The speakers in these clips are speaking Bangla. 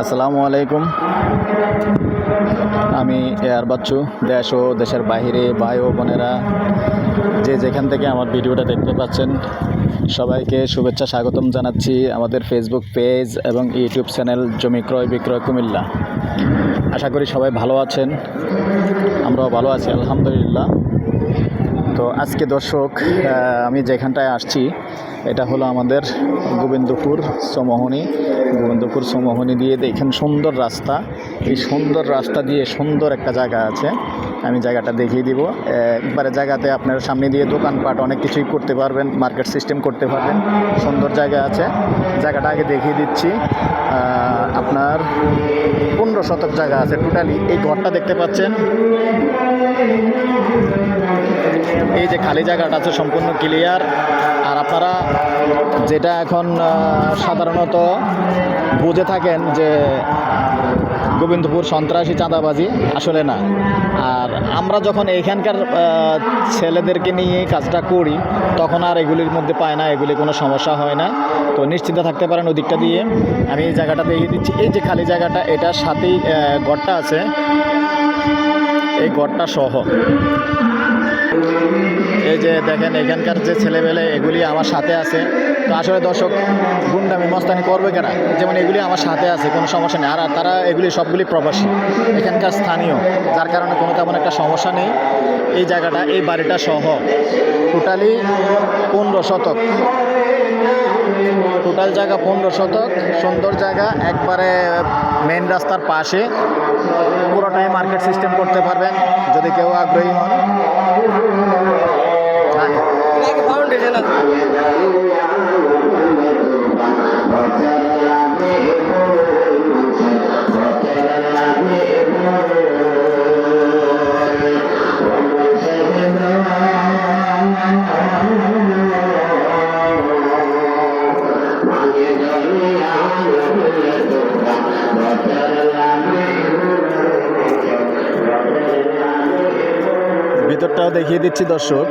আসসালামু আলাইকুম। আমি এয়ার বাচ্চু, দেশ ও দেশের বাইরে ভাই ও বোনেরা যে যেখান থেকে আমার ভিডিওটা দেখতে পাচ্ছেন, সবাইকে শুভেচ্ছা, স্বাগতম জানাচ্ছি আমাদের ফেসবুক পেজ এবং ইউটিউব চ্যানেল জমি ক্রয়, বিক্রয় কুমিল্লা। আশা করি সবাই ভালো আছেন, আমরাও ভালো আছি, আলহামদুলিল্লাহ। তো আজকে দর্শক আমি যেখানটায় আসছি, এটা হলো আমাদের গোবিন্দপুর সমোহনী। গোবিন্দপুর সমোহনী দিয়ে দেখেন সুন্দর রাস্তা, এই সুন্দর রাস্তা দিয়ে সুন্দর একটা জায়গা আছে। আমি জায়গাটা দেখিয়ে দিব। একবারে জায়গাতে আপনার সামনে দিয়ে দোকানপাট, অনেক কিছুই করতে পারবেন, মার্কেট সিস্টেম করতে পারবেন। সুন্দর জায়গা আছে। জায়গাটা আগে দেখিয়ে দিচ্ছি। আপনার পনেরো শতক জায়গা আছে। টোটালি এই ঘরটা দেখতে পাচ্ছেন। এই যে খালি জায়গাটা আছে সম্পূর্ণ ক্লিয়ার। আর আপনারা যেটা এখন সাধারণত বুঝে থাকেন যে গোবিন্দপুর সন্ত্রাসী চাঁদাবাজি আসলে না। আর আমরা যখন এইখানকার ছেলেদেরকে নিয়ে কাজটা করি, তখন আর এগুলির মধ্যে পায় না, এগুলি কোনো সমস্যা হয় না। তো নিশ্চিন্ত থাকতে পারেন ওদিকটা দিয়ে। আমি এই জায়গাটা দেখিয়ে দিচ্ছি। এই যে খালি জায়গাটা, এটার সাথেই গড়টা আছে। এই গড়টা সহ। এই যে দেখেন, এখানকার যে ছেলেবেলে এগুলি আমার সাথে আছে। তো আসলে দর্শক, গুন্ডামি মস্তানি করবে কেনা যেমন এগুলি আমার সাথে আছে, কোনো সমস্যা নেই। আর তারা এগুলি সবগুলি প্রবাসী, এখানকার স্থানীয়, যার কারণে কোনো তেমন একটা সমস্যা নেই। এই জায়গাটা, এই বাড়িটা সহ, টোটালি পনেরো শতক টোটাল জায়গা পনেরো শতক, সুন্দর জায়গা, একবারে মেন রাস্তার পাশে। পুরোটাই মার্কেট সিস্টেম করতে পারবেন, যদি কেউ আগ্রহী হন। ভিতরটাও দেখিয়ে দিচ্ছি, দর্শক।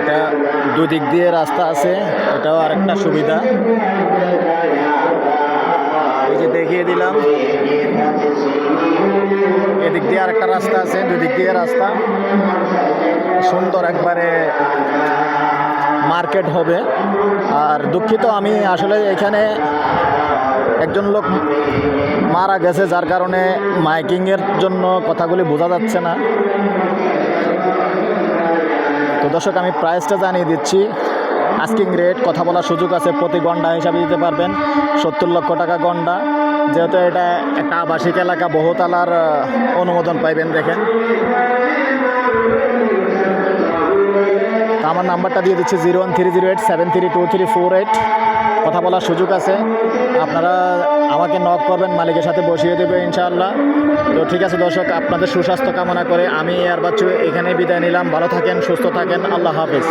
এটা দুদিক দিয়ে রাস্তা আছে, এটাও আরেকটা সুবিধা। যে দেখিয়ে দিলাম। দিয়ে আরেকটা রাস্তা আছে, দুদিক দিয়ে রাস্তা। সুন্দর একবারে মার্কেট হবে। আর দুঃখিত, আমি আসলে এখানে একজন লোক মারা গেছে, যার কারণে মাইকিংয়ের জন্য কথাগুলি বোঝা যাচ্ছে না। তো দর্শক, আমি প্রাইসটা জানিয়ে দিচ্ছি। আস্কিং রেট, কথা বলার সুযোগ আছে, প্রতি গন্ডা হিসাবে দিতে পারবেন। সত্তর লক্ষ টাকা গন্ডা। যেহেতু এটা একটা আবাসিক এলাকা, বহুতলার অনুমোদন পাইবেন দেখেন। আমার নাম্বারটা দিয়ে দিচ্ছি zero one three zero eight, seven three two three four eight. কথা বলার সুযোগ আছে। আপনারা আমাকে নক করবেন, মালিকের সাথে বসিয়ে দেবে ইনশাআল্লাহ। তো ঠিক আছে দর্শক, আপনাদের সুস্বাস্থ্য কামনা করে আমি আর বাচ্চু এখানেই বিদায় নিলাম। ভালো থাকেন, সুস্থ থাকেন। আল্লাহ হাফিজ।